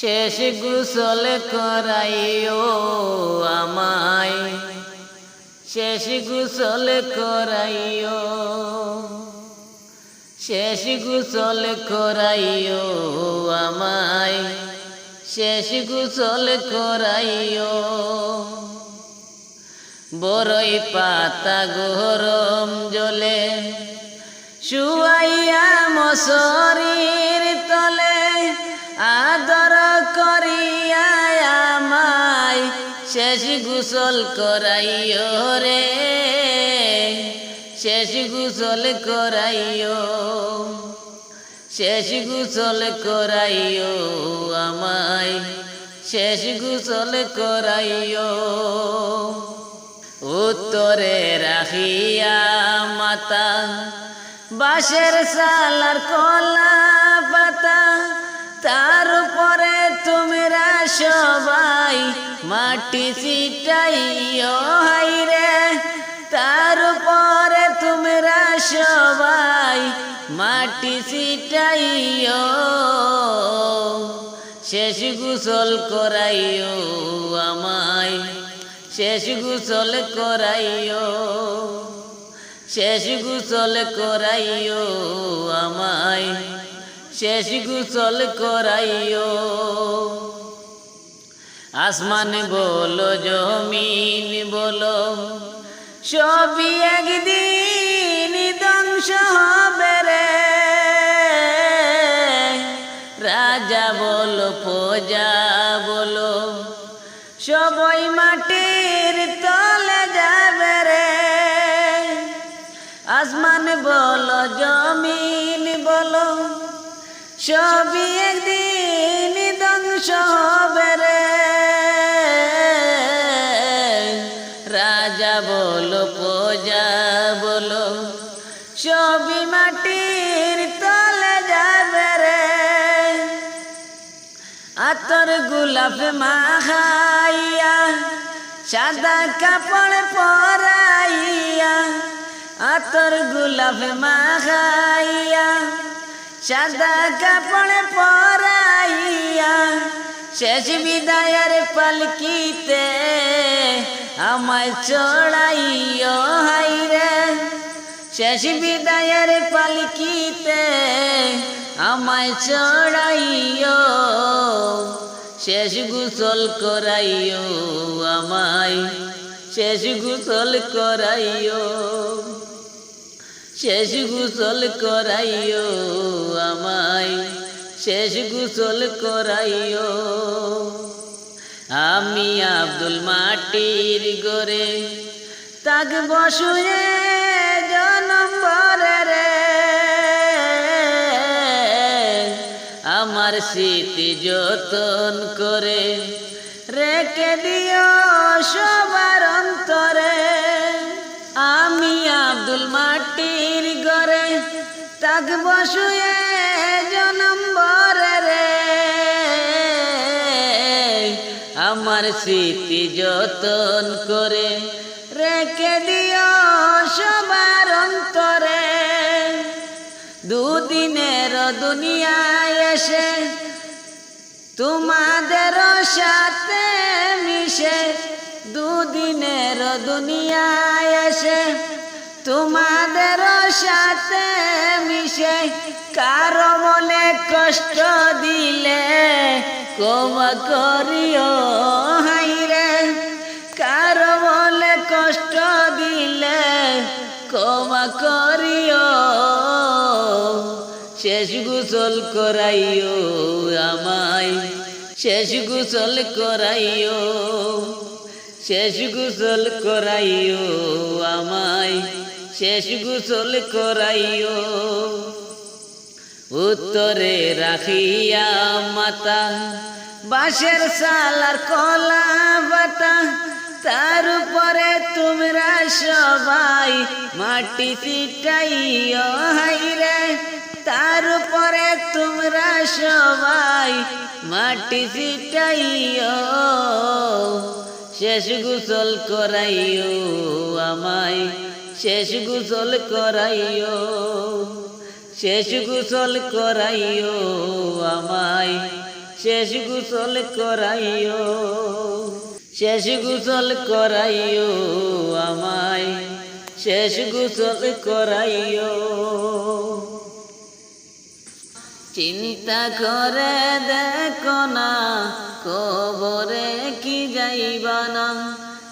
শেষ গুসল করাইও আমায়। শেষ গুসল করাইও। শেষ গুসল করাইও আমায়। শেষ গুসল করাইও। বড়ই পাতা গরম জলে, শুয়াইয়া মশরির তলে করিয়া আমায় শেষ গুসল করাইও রে, শেষ গুসল করাইও, শেষ গুসল করাইও আমায়, শেষ গুসল করাইও। উত্তরে রাখিয়া মাতা, বাঁশের সালার কলা পাতা তোমরা সবাই মাটি ছিটাইও হাইরে তার উপরে তোমরা সবাই মাটি ছিটাইও। শেষ গুসল করাইও আমায়, শেষ গুসল করাইও। শেষ গুসল করাইও আমায়, শেষ গুসল করাইও। আসমান বলো, জমিন বলো, সবই একদিন ধ্বংস হবে রে। রাজা বলো, প্রজা বলো, সবই মাটির তলে যাবে রে। আসমান বলো, জমিন বলো, সবই রাজা বলো প্রজা বলো। সবই মাটির তলে যাবে রে। আতর গোলাপ মাখাইয়া, সাদা কাপড় পরাইয়া, আতর গোলাপ মাখাইয়া, সাদা কাপড় পরাইয়া, শেষ বিদায়ের পালকিতে আমায় চড়াইও হাইরে শেষ বিদায়ের পালকিতে আমায় চড়াইও, শেষ গুসল করাইও আমায়, শেষ গুসল করাইও, শেষ গুসল করাইও আমায়, শেষ গুসল করাইও। আমি আব্দুল মাটির গরে তাক বসুয়ে জনম রে। আমার স্মৃতি যতন করে রেখে দিও সবার অন্তরে। আমি আব্দুল মাটির গরে তাক বসুয়ে আমার স্মৃতি যতন করে রেখে দিও সবার অন্তরে। দুদিনের দুনিয়ায় এসে তোমাদের সাথে মিশে, দুদিনের দুনিয়ায় এসে তোমাদের সাথে মিশে কারও মনে কষ্ট দিলে ক্ষমা করিও হাইরে কারও মনে কষ্ট দিলে ক্ষমা করিও। শেষ গুসল করাইও আমায়, শেষ গুসল করাইও, শেষ গুসল করাইও আমায়। শেষ গুসল করাইও। উত্তরে রাখিয়া মাতা, বাঁশের সালার কলা বাতা, তার উপরে তোমরা সবাই মাটি চিটাইও হাইরে, তার উপরে তোমরা সবাই মাটি চিটাইও শেষ গুসল করাইও আমায়। শেষ গুসল করাইও, শেষ গোসল করাইও আমায়, শেষ গোসল করাইও, শেষ গোসল করাইও আমায়, শেষ গোসল করাইও। চিন্তা করে দেখো না, কবরে কি যাইবা না?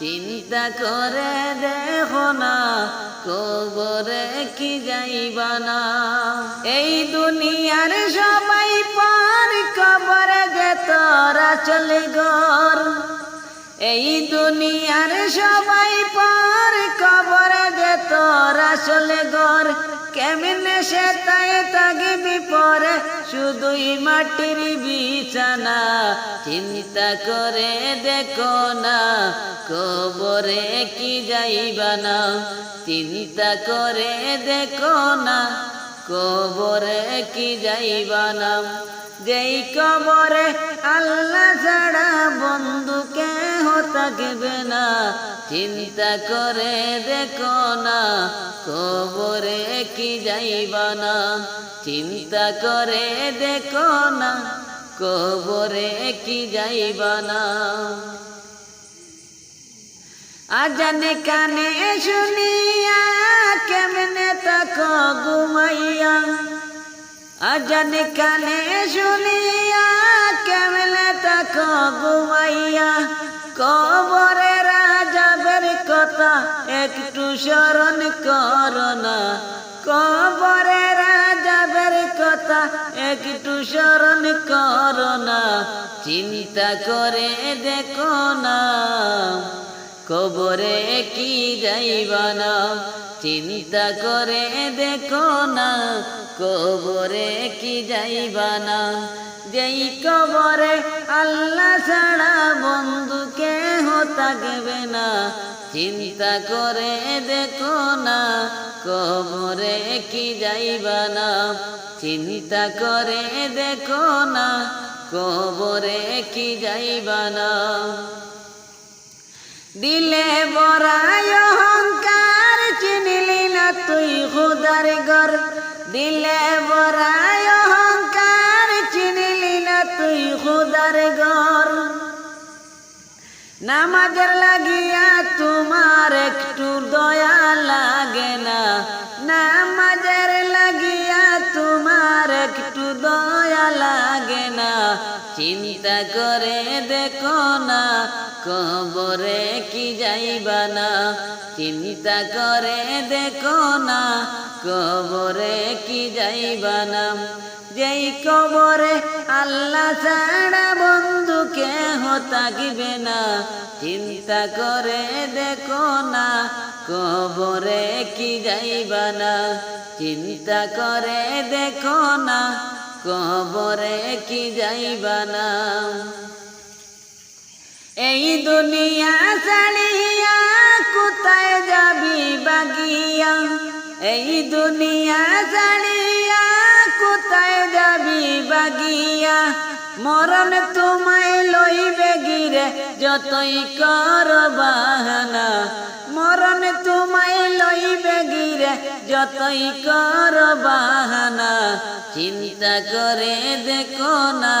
চিন্তা করে দেখো না, কবরে কি যাইবা না। এই দুনিয়ার সবাই পার কবরে যে তোরা চলে গর। এই দুনিয়ার সবাই পার কবরে যে তোরা চলে গর। কেমনে সে তাই তাগিবি পরে। শুধুই মাটির বিছানা, চিন্তা করে দেখো না, কবরে কি যাইবা না। চিন্তা করে দেখো না, কবরে কি যাইবা না। যেই কবরে আল্লাহ ছাড়া বন্ধু কেহ থাকবে না। চিন্তা করে দেখো না, কবরে কি যাইবা না। চিন্তা করে দেখো না, কবরে কি যাইবা না। আজানে কানে শুনিয়া কেমনে তক ঘুমাইয়া আজান কানে শুনিয়া কেমনে তক ঘুমাইয়া কবরে রাজাবের কথা একটু স্মরণ করোনা কবরে রাজাবের কথা একটু স্মরণ করোনা চিন্তা করে দেখো না কবরে কি যাইবা না চিন্তা করে দেখো না কবরে কি যাইবা না? যেই কবরে আল্লাহ ছাড়া বন্ধু কেহ থাকবে না। চিন্তা করে দেখো না, কবরে কি যাইবা না। চিন্তা করে দেখো না, কবরে কি যাইবা না। দিলে বড়ায় অহংকার, চিনিলি না তুই খুদার গর দিলে বড়ায় অহংকার, চিনিলি না তুই খুদার গর নামাজের লাগিয়া তোমার একটু দয়া লাগে না। নামাজের লাগিয়া তোমার একটু দয়া লাগে না। চিন্তা করে দেখো না, কবরে কি যাইবা না। চিন্তা করে দেখো না কবরে কি যাইবা না যেই কবরে আল্লাহ ছাড়া বন্ধু কেহ থাকিবে না। চিন্তা করে দেখো না, কবরে কি যাইবা না। চিন্তা করে দেখো না, কবরে কি যাইবা না এই দুনিয়া ছাড়িয়া কোথায় বাগিয়া এই দুনিয়া জানিয়া কোথায় যাবি বাগিয়া? মরণ তোমায় লইবে গিরে যতই কর বাহানা মরণ তোমায় লইবে গিরে, যতই কর বাহানা, চিন্তা করে দেখো না,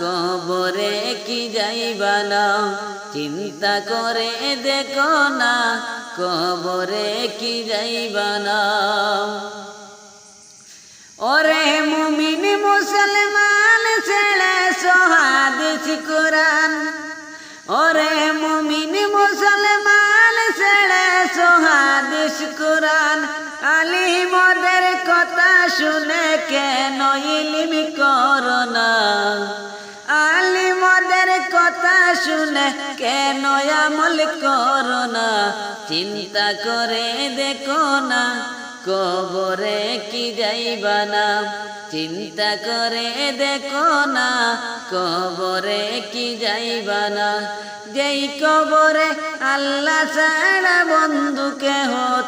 কবরে কি যাইবা চিন্তা করে দেখো না, কবরে কি যাইবা ওরে মুমিন মুসলমান ছেড়ে সোহাদিস কোরআন। ওরে মুমিন মুসলমান কোরআন আলিমদের কথা শুনে কেন ইলিম করোনা আলিমদের কথা শুনে কেন আমল করোনা চিন্তা করে দেখো না, কবরে কি যাইবা না? চিন্তা করে দেখো না, কবরে কি যাইবা না? যেই কবরে আল্লাহ ছাড়া বন্ধু কেহ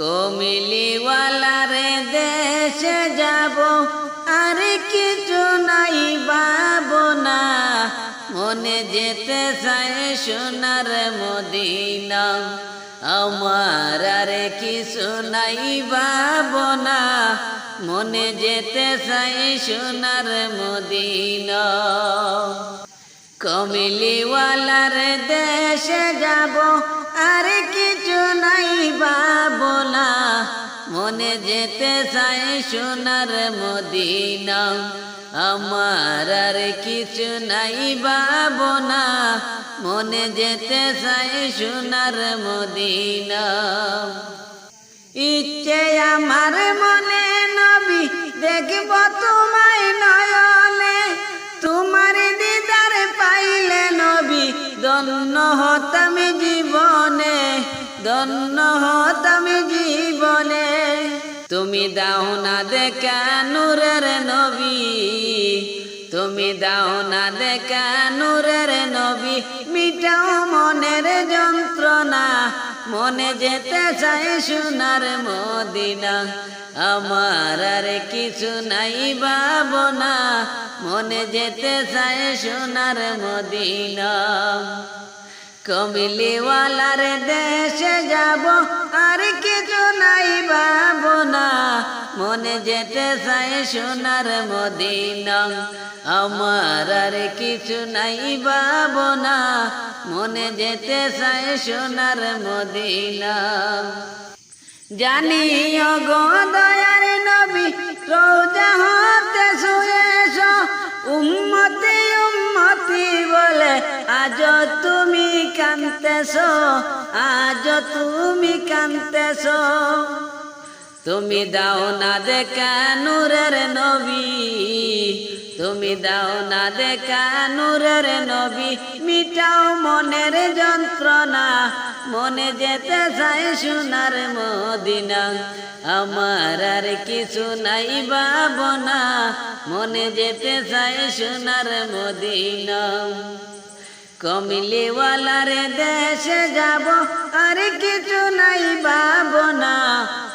কমিলিওয়ালারে দেশে যাব, আর কিছু নাই বাবো না। মনে যেতে চায় সোনার মদিনা, আমার আর কিছু নাই বাবো না। মনে যেতে চায় সোনার মদিনা। কমিলিওয়ালার দেশে মনে যেতে চাই সোনার মদিনা। আমার আর কিছু নাই বাবো না। মনে যেতে চাই সোনার মদিনা। ইচ্ছে আমার মনে নবী, দেখব তোমায় দন্ন হতাম জীবনে। তুমি দাও না দেখা নূরের নবী। তুমি দাও না দেখা নূরের নবী। মিটাও মনের যন্ত্রণা। মনে যেতে চাই সোনার মদিনা। আমার আর কিছু নাই ভাবনা। মনে যেতে চাই সোনার মদিনা। কমিলিওয়ালার দেশে যাব, আর কিছু নাই ভাবনা। মনে যেতে চাই সোনার মদিনা। আমার আর কিছু নাই ভাবনা। মনে যেতে চাই সোনার মদিনা। জানি গো দয়ার নবী, রোজা হতে শুয়েছ। উম্মতি উম্মতি বলে আজ তুমি কান্তেছ? আজ তুমি কান্তেছ? তুমি দাও না দেখা নূরের নবী। তুমি দাও না দেখা নূরের নবী। মিটাও মনের যন্ত্রণা, মনে যেতে চাই সোনার মদিনা। আমার আর কিছু নাই ভাবনা, মনে যেতে চাই সোনার মদিনা। কমিলিওয়ালার দেশে যাব, আর কিছু নাই ভাবনা।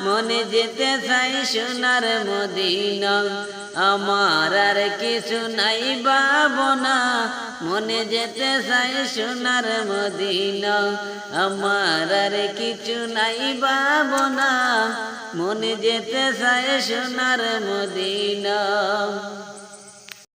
মনে যেতে চাই সোনার মদিনা, আমার আর কিছু নাই ভাবনা। মনে যেতে চাই সোনার মদিনা, আমার আর কিছু নাই ভাবনা। মনে যেতে চাই সোনার মদিনা।